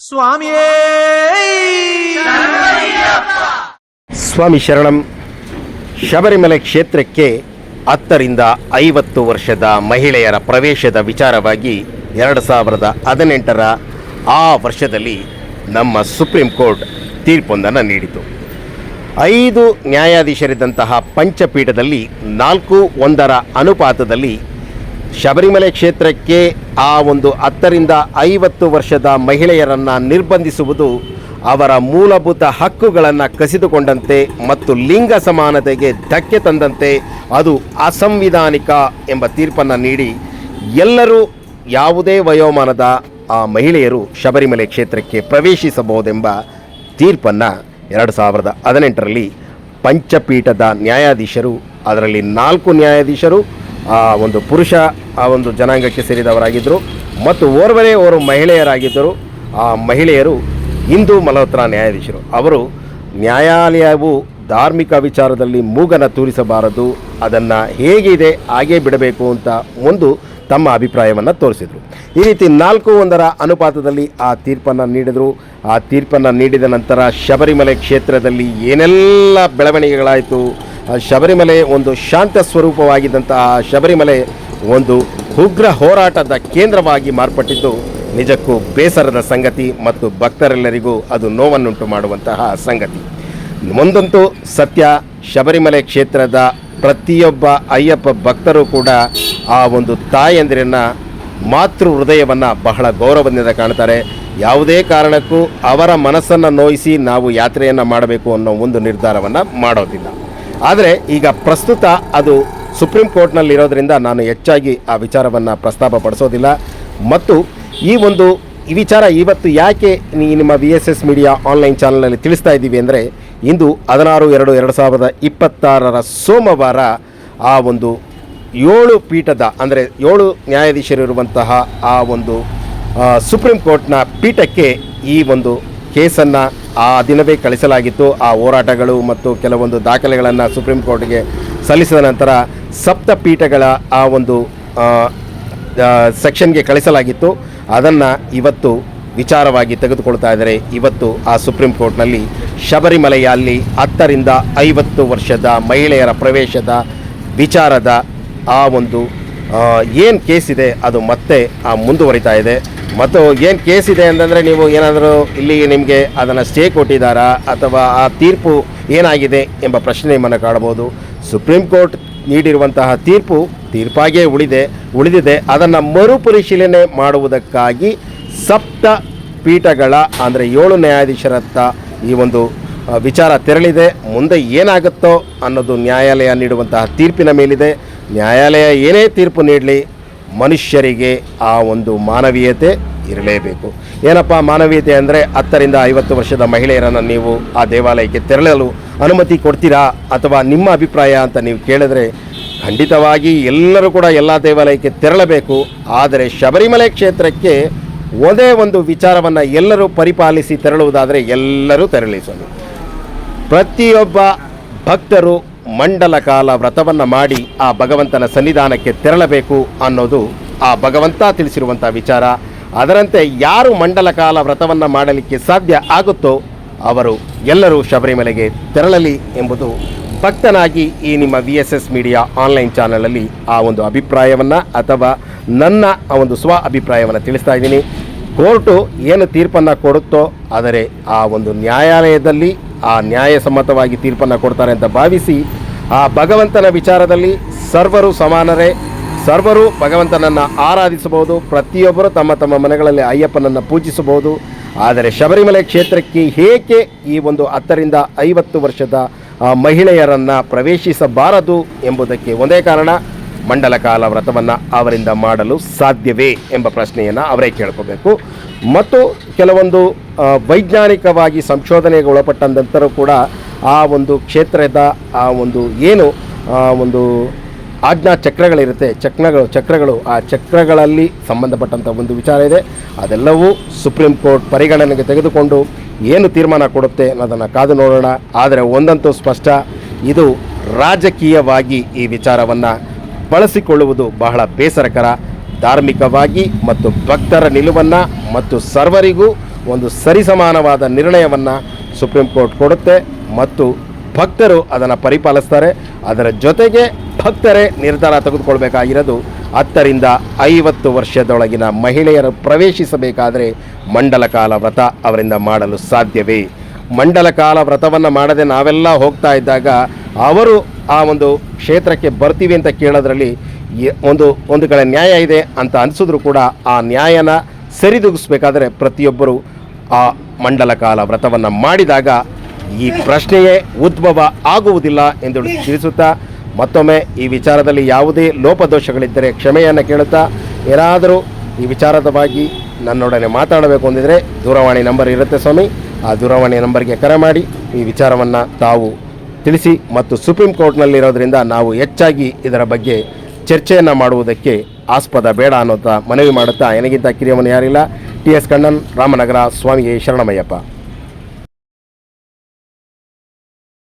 ಸ್ವಾಮಿಯೇ! ಸ್ವಾಮಿ ಶರಣಂ, ಶಬರಿಮಲೆ ಕ್ಷೇತ್ರಕ್ಕೆ ಹತ್ತರಿಂದ ಐವತ್ತು ವರ್ಷದ ಮಹಿಳೆಯರ ಪ್ರವೇಶದ ವಿಚಾರವಾಗಿ ಎರಡು ಸಾವಿರದ ಹದಿನೆಂಟರ ಆ ವರ್ಷದಲ್ಲಿ ನಮ್ಮ ಸುಪ್ರೀಂ ಕೋರ್ಟ್ ತೀರ್ಪೊಂದನ್ನು ನೀಡಿತು. ಐದು ನ್ಯಾಯಾಧೀಶರಿದ್ದಂತಹ ಪಂಚಪೀಠದಲ್ಲಿ ನಾಲ್ಕು ಒಂದರ ಅನುಪಾತದಲ್ಲಿ ಶಬರಿಮಲೆ ಕ್ಷೇತ್ರಕ್ಕೆ ಆ ಒಂದು ಹತ್ತರಿಂದ ಐವತ್ತು ವರ್ಷದ ಮಹಿಳೆಯರನ್ನು ನಿರ್ಬಂಧಿಸುವುದು ಅವರ ಮೂಲಭೂತ ಹಕ್ಕುಗಳನ್ನು ಕಸಿದುಕೊಂಡಂತೆ ಮತ್ತು ಲಿಂಗ ಸಮಾನತೆಗೆ ಧಕ್ಕೆ ತಂದಂತೆ ಅದು ಅಸಂವಿಧಾನಿಕ ಎಂಬ ತೀರ್ಪನ್ನು ನೀಡಿ ಎಲ್ಲರೂ ಯಾವುದೇ ವಯೋಮಾನದ ಆ ಮಹಿಳೆಯರು ಶಬರಿಮಲೆ ಕ್ಷೇತ್ರಕ್ಕೆ ಪ್ರವೇಶಿಸಬಹುದೆಂಬ ತೀರ್ಪನ್ನು ಎರಡು ಸಾವಿರದ ಹದಿನೆಂಟರಲ್ಲಿ ಪಂಚಪೀಠದ ನ್ಯಾಯಾಧೀಶರು, ಅದರಲ್ಲಿ ನಾಲ್ಕು ನ್ಯಾಯಾಧೀಶರು ಆ ಒಂದು ಪುರುಷ, ಆ ಒಂದು ಜನಾಂಗಕ್ಕೆ ಸೇರಿದವರಾಗಿದ್ದರು. ಮತ್ತು ಓರ್ವರೇ ಓರ್ವ ಮಹಿಳೆಯರಾಗಿದ್ದರು. ಆ ಮಹಿಳೆಯರು ಹಿಂದೂ ಮಲ್ಹೋತ್ರಾ ನ್ಯಾಯಾಧೀಶರು. ಅವರು ನ್ಯಾಯಾಲಯವು ಧಾರ್ಮಿಕ ವಿಚಾರದಲ್ಲಿ ಮೂಗನ ತೂರಿಸಬಾರದು, ಅದನ್ನು ಹೇಗಿದೆ, ಹಾಗೇ ಬಿಡಬೇಕು ಅಂತ ಒಂದು ತಮ್ಮ ಅಭಿಪ್ರಾಯವನ್ನು ತೋರಿಸಿದರು. ಈ ರೀತಿ ನಾಲ್ಕು ಒಂದರ ಅನುಪಾತದಲ್ಲಿ ಆ ತೀರ್ಪನ್ನು ನೀಡಿದರು. ಆ ತೀರ್ಪನ್ನು ನೀಡಿದ ನಂತರ ಶಬರಿಮಲೆ ಕ್ಷೇತ್ರದಲ್ಲಿ ಏನೆಲ್ಲ ಬೆಳವಣಿಗೆಗಳಾಯಿತು ಶಬರಿಮಲೆ ಒಂದು ಶಾಂತ ಸ್ವರೂಪವಾಗಿದ್ದಂತಹ ಶಬರಿಮಲೆ ಒಂದು ಉಗ್ರ ಹೋರಾಟದ ಕೇಂದ್ರವಾಗಿ ಮಾರ್ಪಟ್ಟಿದ್ದು ನಿಜಕ್ಕೂ ಬೇಸರದ ಸಂಗತಿ ಮತ್ತು ಭಕ್ತರೆಲ್ಲರಿಗೂ ಅದು ನೋವನ್ನುಂಟು ಮಾಡುವಂತಹ ಸಂಗತಿ. ಒಂದಂತೂ ಸತ್ಯ, ಶಬರಿಮಲೆ ಕ್ಷೇತ್ರದ ಪ್ರತಿಯೊಬ್ಬ ಅಯ್ಯಪ್ಪ ಭಕ್ತರು ಕೂಡ ಆ ಒಂದು ತಾಯಂದಿರನ್ನ ಮಾತೃ ಹೃದಯವನ್ನು ಬಹಳ ಗೌರವದಿಂದ ಕಾಣ್ತಾರೆ. ಯಾವುದೇ ಕಾರಣಕ್ಕೂ ಅವರ ಮನಸ್ಸನ್ನು ನೋಯಿಸಿ ನಾವು ಯಾತ್ರೆಯನ್ನು ಮಾಡಬೇಕು ಅನ್ನೋ ಒಂದು ನಿರ್ಧಾರವನ್ನು ಮಾಡೋದಿಲ್ಲ. ಆದರೆ ಈಗ ಪ್ರಸ್ತುತ ಅದು ಸುಪ್ರೀಂ ಕೋರ್ಟ್ನಲ್ಲಿರೋದ್ರಿಂದ ನಾನು ಹೆಚ್ಚಾಗಿ ಆ ವಿಚಾರವನ್ನು ಪ್ರಸ್ತಾಪ ಪಡಿಸೋದಿಲ್ಲ ಮತ್ತು ಈ ಒಂದು ಈ ವಿಚಾರ ಇವತ್ತು ಯಾಕೆ ನೀ- ನಿಮ್ಮ V S S media online ಚಾನಲ್ನಲ್ಲಿ ತಿಳಿಸ್ತಾ ಇದ್ದೀವಿ ಅಂದರೆ ಇಂದು ಹದಿನಾರು ಎರಡು ಎರಡು ಸಾವಿರದ ಇಪ್ಪತ್ತಾರರ ಸೋಮವಾರ ಆ ಒಂದು ಏಳು ಪೀಠದ ಅಂದರೆ ಏಳು ನ್ಯಾಯಾಧೀಶರಿರುವಂತಹ ಆ ಒಂದು ಸುಪ್ರೀಂ ಕೋರ್ಟ್ನ ಪೀಠಕ್ಕೆ ಈ ಒಂದು ಕೇಸನ್ನು ಆ ದಿನವೇ ಕಳಿಸಲಾಗಿತ್ತು. ಆ ಹೋರಾಟಗಳು ಮತ್ತು ಕೆಲವೊಂದು ದಾಖಲೆಗಳನ್ನು ಸುಪ್ರೀಂ ಕೋರ್ಟ್ಗೆ ಸಲ್ಲಿಸಿದ ನಂತರ ಸಪ್ತಪೀಠಗಳ ಆ ಒಂದು ಸೆಕ್ಷನ್ಗೆ ಕಳಿಸಲಾಗಿತ್ತು. ಅದನ್ನು ಇವತ್ತು ವಿಚಾರವಾಗಿ ತೆಗೆದುಕೊಳ್ತಾ ಇದ್ದಾರೆ. ಇವತ್ತು ಆ ಸುಪ್ರೀಂ ಕೋರ್ಟ್ನಲ್ಲಿ ಶಬರಿಮಲೆಯಲ್ಲಿ ಹತ್ತರಿಂದ ಐವತ್ತು ವರ್ಷದ ಮಹಿಳೆಯರ ಪ್ರವೇಶದ ವಿಚಾರದ ಆ ಒಂದು ಏನು ಕೇಸ್ ಇದೆ ಅದು ಮತ್ತೆ ಆ ಮುಂದುವರಿತಾ ಇದೆ. ಮತ್ತು ಏನು ಕೇಸ್ ಇದೆ ಅಂತಂದರೆ ನೀವು ಏನಾದರೂ ಇಲ್ಲಿ ನಿಮಗೆ ಅದನ್ನು ಸ್ಟೇ ಕೊಟ್ಟಿದ್ದಾರಾ ಅಥವಾ ಆ ತೀರ್ಪು ಏನಾಗಿದೆ ಎಂಬ ಪ್ರಶ್ನೆ ನಿಮ್ಮನ್ನು ಕಾಡಬಹುದು ಸುಪ್ರೀಂ ಕೋರ್ಟ್ ನೀಡಿರುವಂತಹ ತೀರ್ಪು ತೀರ್ಪಾಗೇ ಉಳಿದೆ, ಉಳಿದಿದೆ. ಅದನ್ನು ಮರುಪರಿಶೀಲನೆ ಮಾಡುವುದಕ್ಕಾಗಿ ಸಪ್ತ ಪೀಠಗಳ ಅಂದರೆ ಏಳು ನ್ಯಾಯಾಧೀಶರತ್ತ ಈ ಒಂದು ವಿಚಾರ ತೆರಳಿದೆ. ಮುಂದೆ ಏನಾಗುತ್ತೋ ಅನ್ನೋದು ನ್ಯಾಯಾಲಯ ನೀಡುವಂತಹ ತೀರ್ಪಿನ ಮೇಲಿದೆ. ನ್ಯಾಯಾಲಯ ಏನೇ ತೀರ್ಪು ನೀಡಲಿ ಮನುಷ್ಯರಿಗೆ ಆ ಒಂದು ಮಾನವೀಯತೆ ಇರಲೇಬೇಕು. ಏನಪ್ಪ ಮಾನವೀಯತೆ ಅಂದರೆ ಹತ್ತರಿಂದ ಐವತ್ತು ವರ್ಷದ ಮಹಿಳೆಯರನ್ನು ನೀವು ಆ ದೇವಾಲಯಕ್ಕೆ ತೆರಳಲು ಅನುಮತಿ ಕೊಡ್ತೀರಾ ಅಥವಾ ನಿಮ್ಮ ಅಭಿಪ್ರಾಯ ಅಂತ ನೀವು ಕೇಳಿದ್ರೆ ಖಂಡಿತವಾಗಿ ಎಲ್ಲರೂ ಕೂಡ ಎಲ್ಲ ದೇವಾಲಯಕ್ಕೆ ತೆರಳಬೇಕು. ಆದರೆ ಶಬರಿಮಲೆ ಕ್ಷೇತ್ರಕ್ಕೆ ಒಂದೇ ಒಂದು ವಿಚಾರವನ್ನು ಎಲ್ಲರೂ ಪರಿಪಾಲಿಸಿ ತೆರಳುವುದಾದರೆ ಎಲ್ಲರೂ ತೆರಳಿಸಲು ಪ್ರತಿಯೊಬ್ಬ ಭಕ್ತರು ಮಂಡಲ ಕಾಲ ವ್ರತವನ್ನು ಮಾಡಿ ಆ ಭಗವಂತನ ಸನ್ನಿಧಾನಕ್ಕೆ ತೆರಳಬೇಕು ಅನ್ನೋದು ಆ ಭಗವಂತ ತಿಳಿಸಿರುವಂಥ ವಿಚಾರ. ಅದರಂತೆ ಯಾರು ಮಂಡಲ ಕಾಲ ವ್ರತವನ್ನು ಮಾಡಲಿಕ್ಕೆ ಸಾಧ್ಯ ಆಗುತ್ತೋ ಅವರು ಎಲ್ಲರೂ ಶಬರಿಮಲೆಗೆ ತೆರಳಲಿ ಎಂಬುದು ಭಕ್ತನಾಗಿ ಈ ನಿಮ್ಮ V S S media online ಚಾನಲಲ್ಲಿ ಆ ಒಂದು ಅಭಿಪ್ರಾಯವನ್ನು ಅಥವಾ ನನ್ನ ಆ ಒಂದು ಸ್ವ ಅಭಿಪ್ರಾಯವನ್ನು ತಿಳಿಸ್ತಾ ಇದ್ದೀನಿ. ಕೋರ್ಟು ಏನು ತೀರ್ಪನ್ನು ಕೊಡುತ್ತೋ ಆದರೆ ಆ ಒಂದು ನ್ಯಾಯಾಲಯದಲ್ಲಿ ಆ ನ್ಯಾಯಸಮ್ಮತವಾಗಿ ತೀರ್ಪನ್ನು ಕೊಡ್ತಾರೆ ಅಂತ ಭಾವಿಸಿ ಆ ಭಗವಂತನ ವಿಚಾರದಲ್ಲಿ ಸರ್ವರು ಸಮಾನರೇ. ಸರ್ವರು ಭಗವಂತನನ್ನು ಆರಾಧಿಸಬಹುದು. ಪ್ರತಿಯೊಬ್ಬರು ತಮ್ಮ ತಮ್ಮ ಮನೆಗಳಲ್ಲಿ ಅಯ್ಯಪ್ಪನನ್ನು ಪೂಜಿಸಬಹುದು. ಆದರೆ ಶಬರಿಮಲೆ ಕ್ಷೇತ್ರಕ್ಕೆ ಏಕೆ ಈ ಒಂದು ಹತ್ತರಿಂದ ಐವತ್ತು ವರ್ಷದ ಮಹಿಳೆಯರನ್ನು ಪ್ರವೇಶಿಸಬಾರದು ಎಂಬುದಕ್ಕೆ ಒಂದೇ ಕಾರಣ, ಮಂಡಲ ಕಾಲ ವ್ರತವನ್ನು ಅವರಿಂದ ಮಾಡಲು ಸಾಧ್ಯವೇ ಎಂಬ ಪ್ರಶ್ನೆಯನ್ನು ಅವರೇ ಕೇಳ್ಕೋಬೇಕು. ಮತ್ತು ಕೆಲವೊಂದು ವೈಜ್ಞಾನಿಕವಾಗಿ ಸಂಶೋಧನೆಗೆ ಒಳಪಟ್ಟ ನಂತರ ಕೂಡ ಆ ಒಂದು ಕ್ಷೇತ್ರದ ಆ ಒಂದು ಏನು ಒಂದು ಆಜ್ಞಾ ಚಕ್ರಗಳಿರುತ್ತೆ ಚಕ್ರಗಳು ಚಕ್ರಗಳು, ಆ ಚಕ್ರಗಳಲ್ಲಿ ಸಂಬಂಧಪಟ್ಟಂಥ ಒಂದು ವಿಚಾರ ಇದೆ. ಅದೆಲ್ಲವೂ ಸುಪ್ರೀಂ ಕೋರ್ಟ್ ಪರಿಗಣನೆಗೆ ತೆಗೆದುಕೊಂಡು ಏನು ತೀರ್ಮಾನ ಕೊಡುತ್ತೆ ಅನ್ನೋದನ್ನು ಕಾದು ನೋಡೋಣ. ಆದರೆ ಒಂದಂತೂ ಸ್ಪಷ್ಟ, ಇದು ರಾಜಕೀಯವಾಗಿ ಈ ವಿಚಾರವನ್ನು ಬಳಸಿಕೊಳ್ಳುವುದು ಬಹಳ ಬೇಸರಕರ, ಧಾರ್ಮಿಕವಾಗಿ ಮತ್ತು ಭಕ್ತರ ನಿಲುವನ್ನು ಮತ್ತು ಸರ್ವರಿಗೂ ಒಂದು ಸರಿಸಮಾನವಾದ ನಿರ್ಣಯವನ್ನು ಸುಪ್ರೀಂ ಕೋರ್ಟ್ ಕೊಡುತ್ತೆ. ಮತ್ತು ಭಕ್ತರು ಅದನ್ನು ಪರಿಪಾಲಿಸ್ತಾರೆ. ಅದರ ಜೊತೆಗೆ ಭಕ್ತರೇ ನಿರ್ಧಾರ ತೆಗೆದುಕೊಳ್ಬೇಕಾಗಿರೋದು ಹತ್ತರಿಂದ ಐವತ್ತು ವರ್ಷದೊಳಗಿನ ಮಹಿಳೆಯರು ಪ್ರವೇಶಿಸಬೇಕಾದರೆ ಮಂಡಲ ಕಾಲ ವ್ರತ ಅವರಿಂದ ಮಾಡಲು ಸಾಧ್ಯವೇ? ಮಂಡಲ ಕಾಲ ವ್ರತವನ್ನು ಮಾಡದೆ ನಾವೆಲ್ಲ ಹೋಗ್ತಾ ಇದ್ದಾಗ ಅವರು ಆ ಒಂದು ಕ್ಷೇತ್ರಕ್ಕೆ ಬರ್ತೀವಿ ಅಂತ ಕೇಳೋದ್ರಲ್ಲಿ ಒಂದು ಒಂದು ಕಡೆ ನ್ಯಾಯ ಇದೆ ಅಂತ ಅನಿಸಿದ್ರು ಕೂಡ ಆ ನ್ಯಾಯನ ಸರಿದೂಗಿಸ್ಬೇಕಾದ್ರೆ ಪ್ರತಿಯೊಬ್ಬರು ಆ ಮಂಡಲ ಕಾಲ ವ್ರತವನ್ನು ಮಾಡಿದಾಗ ಈ ಪ್ರಶ್ನೆಯೇ ಉದ್ಭವ ಆಗುವುದಿಲ್ಲ ಎಂದು ತಿಳಿಸುತ್ತಾ ಮತ್ತೊಮ್ಮೆ ಈ ವಿಚಾರದಲ್ಲಿ ಯಾವುದೇ ಲೋಪದೋಷಗಳಿದ್ದರೆ ಕ್ಷಮೆಯನ್ನು ಕೇಳುತ್ತಾ ಏನಾದರೂ ಈ ವಿಚಾರದವಾಗಿ ನನ್ನೊಡನೆ ಮಾತಾಡಬೇಕು ಅಂದಿದ್ರೆ ದೂರವಾಣಿ ನಂಬರ್ ಇರುತ್ತೆ ಸ್ವಾಮಿ. ಆ ದೂರವಾಣಿ ನಂಬರ್ಗೆ ಕರೆ ಮಾಡಿ ಈ ವಿಚಾರವನ್ನು ತಾವು ತಿಳಿಸಿ ಮತ್ತು ಸುಪ್ರೀಂ ಕೋರ್ಟ್ನಲ್ಲಿರೋದ್ರಿಂದ ನಾವು ಹೆಚ್ಚಾಗಿ ಇದರ ಬಗ್ಗೆ ಚರ್ಚೆಯನ್ನು ಮಾಡುವುದಕ್ಕೆ ಆಸ್ಪದ ಬೇಡ ಅನ್ನೋತ ಮನವಿ ಮಾಡುತ್ತಾ ನನಗಿಂತ ಕಿರಿಯವನು ಯಾರಿಲ್ಲ. ಟಿ ಎಸ್ ಕಣ್ಣನ್, ರಾಮನಗರ ಸ್ವಾಮಿಗೆ ಶರಣಮಯ್ಯಪ್ಪ.